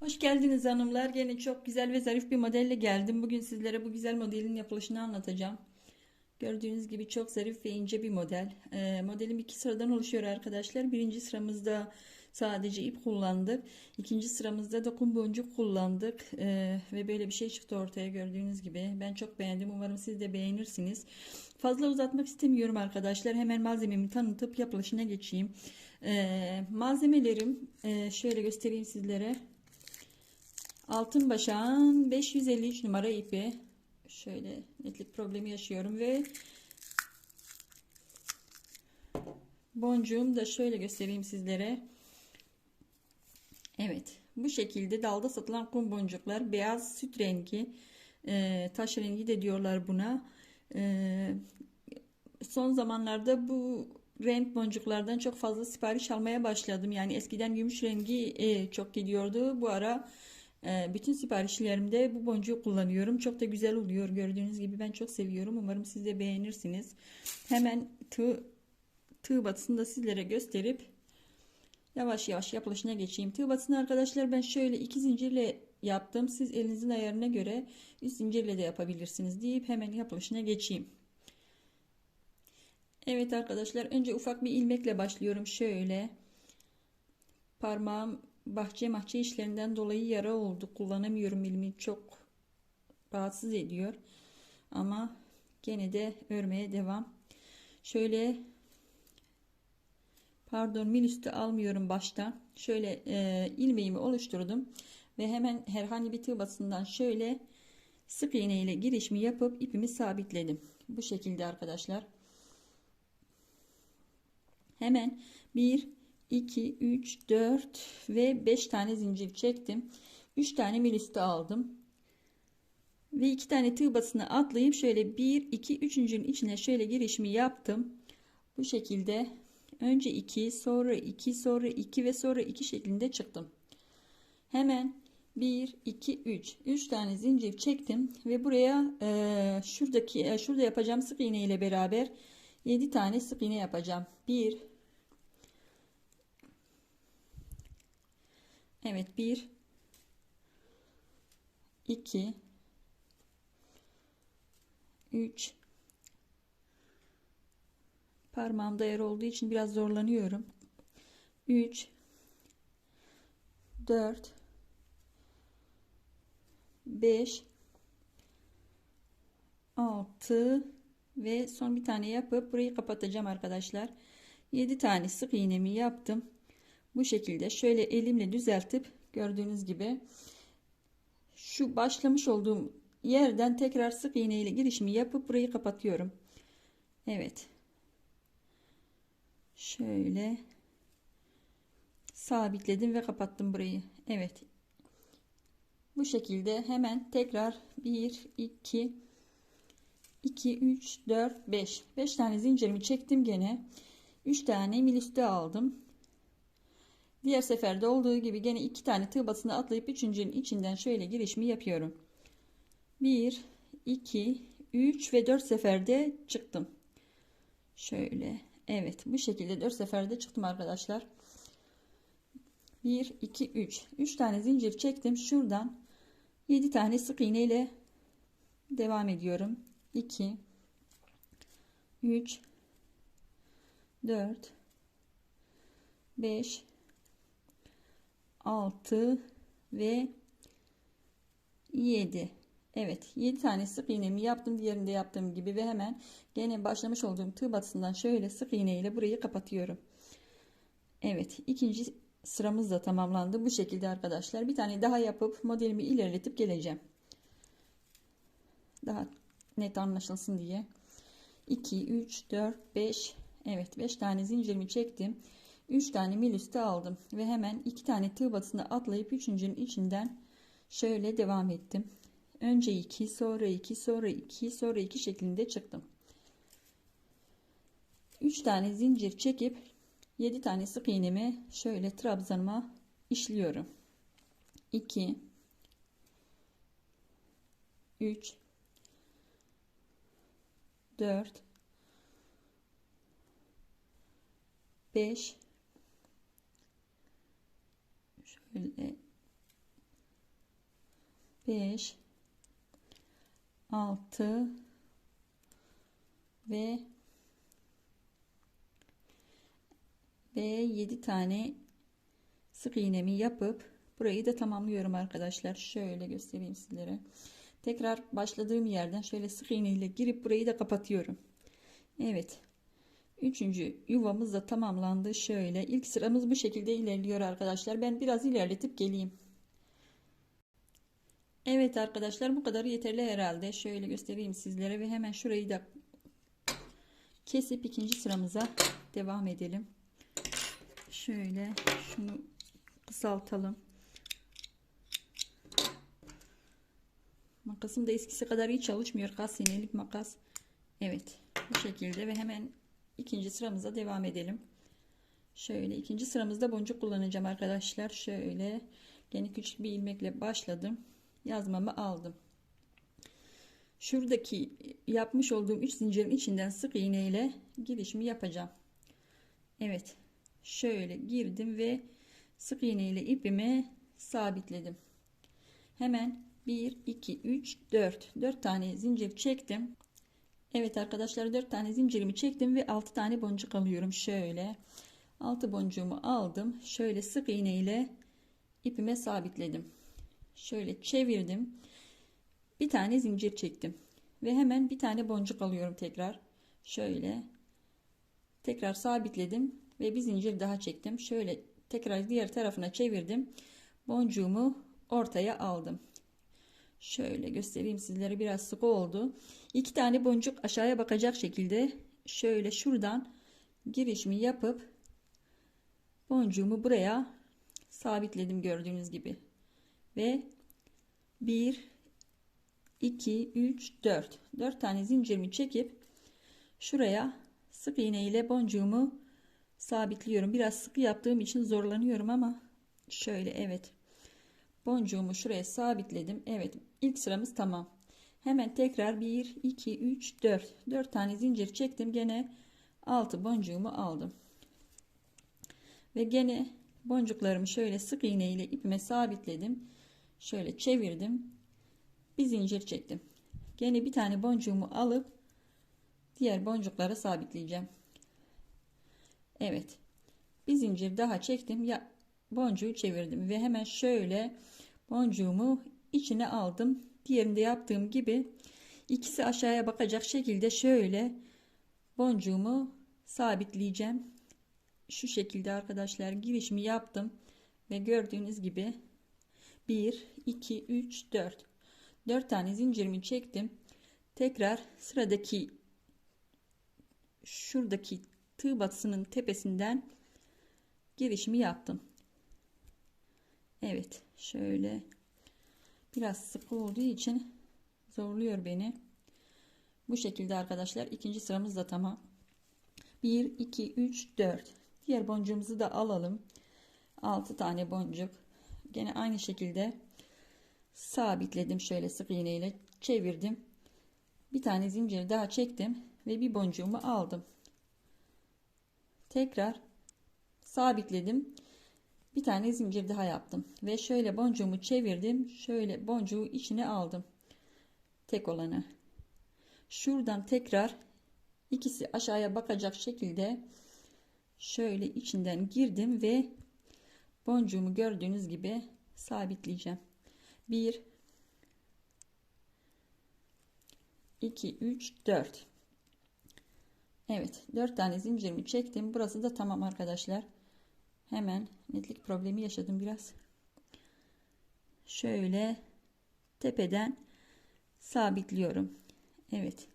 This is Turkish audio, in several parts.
Hoş geldiniz hanımlar. Gene çok güzel ve zarif bir modelle geldim. Bugün sizlere bu güzel modelin yapılışını anlatacağım. Gördüğünüz gibi çok zarif ve ince bir model. Ee, modelim iki sıradan oluşuyor arkadaşlar. Birinci sıramızda sadece ip kullandık. İkinci sıramızda dokun boncuk kullandık. Ee, ve böyle bir şey çıktı ortaya gördüğünüz gibi. Ben çok beğendim. Umarım siz de beğenirsiniz. Fazla uzatmak istemiyorum arkadaşlar. Hemen malzememi tanıtıp yapılışına geçeyim. Ee, malzemelerim e, şöyle göstereyim sizlere. Altın başağın 553 numara ipi. Şöyle netlik problemi yaşıyorum ve boncuğum da şöyle göstereyim sizlere. Evet bu şekilde dalda satılan kum boncuklar beyaz süt rengi e, taş rengi de diyorlar buna. E, son zamanlarda bu renk boncuklardan çok fazla sipariş almaya başladım. Yani eskiden gümüş rengi e, çok gidiyordu. Bu ara bütün siparişlerimde bu boncuğu kullanıyorum. Çok da güzel oluyor. Gördüğünüz gibi ben çok seviyorum. Umarım siz de beğenirsiniz. Hemen tığ, tığ batısını da sizlere gösterip yavaş yavaş yapılışına geçeyim. Tığ batısını arkadaşlar ben şöyle iki zincirle yaptım. Siz elinizin ayarına göre üç zincirle de yapabilirsiniz deyip hemen yapılışına geçeyim. Evet arkadaşlar önce ufak bir ilmekle başlıyorum. Şöyle parmağım bahçe mahçe işlerinden dolayı yara oldu. Kullanamıyorum elimi çok rahatsız ediyor. Ama gene de örmeye devam. Şöyle pardon mil üstü almıyorum başta. Şöyle e, ilmeğimi oluşturdum. Ve hemen herhangi bir tığ basından şöyle sık iğne ile girişimi yapıp ipimi sabitledim. Bu şekilde arkadaşlar. Hemen bir 2, 3, 4 ve 5 tane zincir çektim. 3 tane mil üstü aldım. Ve 2 tane tığ basını atlayıp şöyle 1, 2, 3.'ün içine şöyle girişimi yaptım. Bu şekilde önce 2, sonra 2, sonra 2 ve sonra 2 şeklinde çıktım. Hemen 1, 2, 3. 3 tane zincir çektim ve buraya e, şuradaki e, şurada yapacağım sık iğne ile beraber 7 tane sık iğne yapacağım. 1, Evet 1 2 3 parmağımda yer olduğu için biraz zorlanıyorum. 3 4 5 6 ve son bir tane yapıp burayı kapatacağım arkadaşlar. 7 tane sık iğnemi yaptım bu şekilde şöyle elimle düzeltip gördüğünüz gibi şu başlamış olduğum yerden tekrar sık iğne ile girişimi yapıp burayı kapatıyorum. Evet. Şöyle sabitledim ve kapattım burayı. Evet. Bu şekilde hemen tekrar 1 2 2 3 4 5 5 tane zincirimi çektim gene 3 tane mil aldım Diğer seferde olduğu gibi gene iki tane tığ batısına atlayıp üçüncünün içinden şöyle girişimi yapıyorum. 1, 2, 3 ve 4 seferde çıktım. Şöyle. Evet bu şekilde 4 seferde çıktım arkadaşlar. 1, 2, 3. 3 tane zincir çektim. Şuradan 7 tane sık iğne ile devam ediyorum. 2, 3, 4, 5, 6 ve 7 Evet 7 tane sık iğnemi yaptım diğerinde yaptığım gibi ve hemen gene başlamış olduğum tığ batısından şöyle sık iğne ile burayı kapatıyorum. Evet ikinci sıramız da tamamlandı. Bu şekilde arkadaşlar. Bir tane daha yapıp modelimi ilerletip geleceğim. Daha net anlaşılsın diye. 2 3 4 5 Evet 5 tane zincirimi çektim 3 tane mil üstü aldım ve hemen 2 tane tığ batısına atlayıp üçüncünün içinden şöyle devam ettim. Önce 2 sonra 2 sonra 2 sonra 2 şeklinde çıktım. 3 tane zincir çekip 7 tane sık iğnemi şöyle trabzanıma işliyorum. 2 3 4 5 şöyle 5 6 ve ve 7 tane sık iğnemi yapıp burayı da tamamlıyorum arkadaşlar. Şöyle göstereyim sizlere. Tekrar başladığım yerden şöyle sık iğne ile girip burayı da kapatıyorum. Evet. Üçüncü yuvamız da tamamlandı. Şöyle ilk sıramız bu şekilde ilerliyor arkadaşlar. Ben biraz ilerletip geleyim. Evet arkadaşlar bu kadar yeterli herhalde. Şöyle göstereyim sizlere ve hemen şurayı da kesip ikinci sıramıza devam edelim. Şöyle şunu kısaltalım. Makasım da eskisi kadar iyi çalışmıyor. Kas iğnelik makas. Evet. Bu şekilde ve hemen ikinci sıramıza devam edelim. Şöyle ikinci sıramızda boncuk kullanacağım arkadaşlar. Şöyle yine küçük bir ilmekle başladım. Yazmamı aldım. Şuradaki yapmış olduğum 3 zincirin içinden sık iğne ile girişimi yapacağım. Evet. Şöyle girdim ve sık iğne ile ipimi sabitledim. Hemen 1 2 3 4 4 tane zincir çektim. Evet arkadaşlar 4 tane zincirimi çektim ve 6 tane boncuk alıyorum şöyle. 6 boncuğumu aldım. Şöyle sık iğne ile ipime sabitledim. Şöyle çevirdim. Bir tane zincir çektim ve hemen bir tane boncuk alıyorum tekrar. Şöyle tekrar sabitledim ve bir zincir daha çektim. Şöyle tekrar diğer tarafına çevirdim. Boncuğumu ortaya aldım. Şöyle göstereyim sizlere biraz sık oldu. İki tane boncuk aşağıya bakacak şekilde şöyle şuradan girişimi yapıp boncuğumu buraya sabitledim gördüğünüz gibi. Ve 1 2 3 4 4 tane zincirimi çekip şuraya sık iğne ile boncuğumu sabitliyorum. Biraz sıkı yaptığım için zorlanıyorum ama şöyle evet. Boncuğumu şuraya sabitledim. Evet ilk sıramız tamam. Hemen tekrar 1 2 3 4 4 tane zincir çektim. Gene 6 boncuğumu aldım. Ve gene boncuklarımı şöyle sık iğne ile ipime sabitledim. Şöyle çevirdim. Bir zincir çektim. Gene bir tane boncuğumu alıp diğer boncuklara sabitleyeceğim. Evet. Bir zincir daha çektim. Ya boncuğu çevirdim ve hemen şöyle boncuğumu içine aldım. Diğerinde yaptığım gibi ikisi aşağıya bakacak şekilde şöyle boncuğumu sabitleyeceğim. Şu şekilde arkadaşlar girişimi yaptım ve gördüğünüz gibi 1 2 3 4 4 tane zincirimi çektim. Tekrar sıradaki şuradaki tığ batısının tepesinden girişimi yaptım. Evet şöyle biraz sık olduğu için zorluyor beni. Bu şekilde arkadaşlar ikinci sıramız da tamam. 1 2 3 4 diğer boncuğumuzu da alalım. 6 tane boncuk. Gene aynı şekilde sabitledim şöyle sık iğne ile çevirdim. Bir tane zincir daha çektim ve bir boncuğumu aldım. Tekrar sabitledim. Bir tane zincir daha yaptım ve şöyle boncuğumu çevirdim. Şöyle boncuğu içine aldım. Tek olanı. Şuradan tekrar ikisi aşağıya bakacak şekilde şöyle içinden girdim ve boncuğumu gördüğünüz gibi sabitleyeceğim. 1 2 3 4 Evet 4 tane zincirimi çektim. Burası da tamam arkadaşlar. Hemen netlik problemi yaşadım biraz. Şöyle tepeden sabitliyorum. Evet.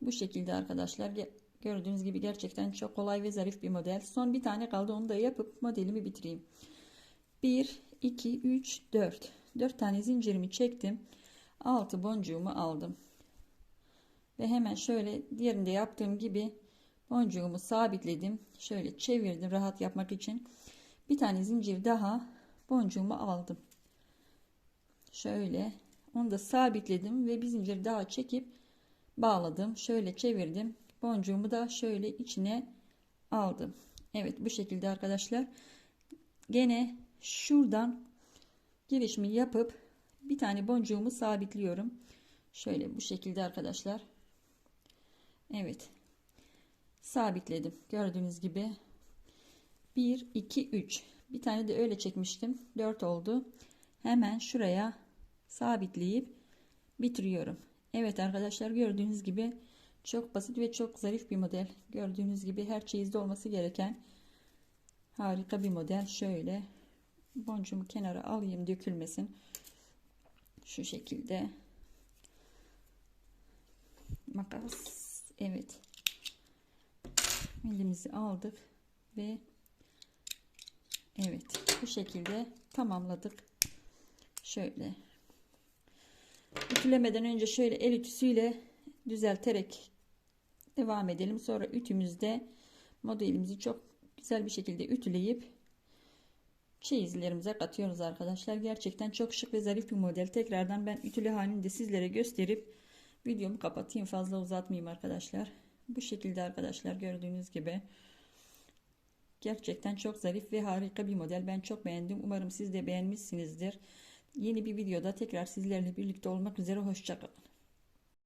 Bu şekilde arkadaşlar gördüğünüz gibi gerçekten çok kolay ve zarif bir model. Son bir tane kaldı onu da yapıp modelimi bitireyim. 1 2 3 4 4 tane zincirimi çektim. 6 boncuğumu aldım. Ve hemen şöyle diğerinde yaptığım gibi boncuğumu sabitledim. Şöyle çevirdim rahat yapmak için. Bir tane zincir daha boncuğumu aldım. Şöyle onu da sabitledim ve bir zincir daha çekip bağladım. Şöyle çevirdim. Boncuğumu da şöyle içine aldım. Evet bu şekilde arkadaşlar. Gene şuradan girişimi yapıp bir tane boncuğumu sabitliyorum. Şöyle bu şekilde arkadaşlar. Evet. Sabitledim. Gördüğünüz gibi 1 2 3. Bir tane de öyle çekmiştim. 4 oldu. Hemen şuraya sabitleyip bitiriyorum. Evet arkadaşlar gördüğünüz gibi çok basit ve çok zarif bir model. Gördüğünüz gibi her çeyizde olması gereken harika bir model. Şöyle boncuğumu kenara alayım dökülmesin. Şu şekilde. Makas. Evet. Elimizi aldık ve evet bu şekilde tamamladık. Şöyle ütülemeden önce şöyle el ütüsüyle düzelterek devam edelim. Sonra ütümüzde modelimizi çok güzel bir şekilde ütüleyip çeyizlerimize katıyoruz arkadaşlar. Gerçekten çok şık ve zarif bir model. Tekrardan ben ütülü halini de sizlere gösterip videomu kapatayım. Fazla uzatmayayım arkadaşlar. Bu şekilde arkadaşlar gördüğünüz gibi. Gerçekten çok zarif ve harika bir model. Ben çok beğendim. Umarım siz de beğenmişsinizdir. Yeni bir videoda tekrar sizlerle birlikte olmak üzere. Hoşçakalın.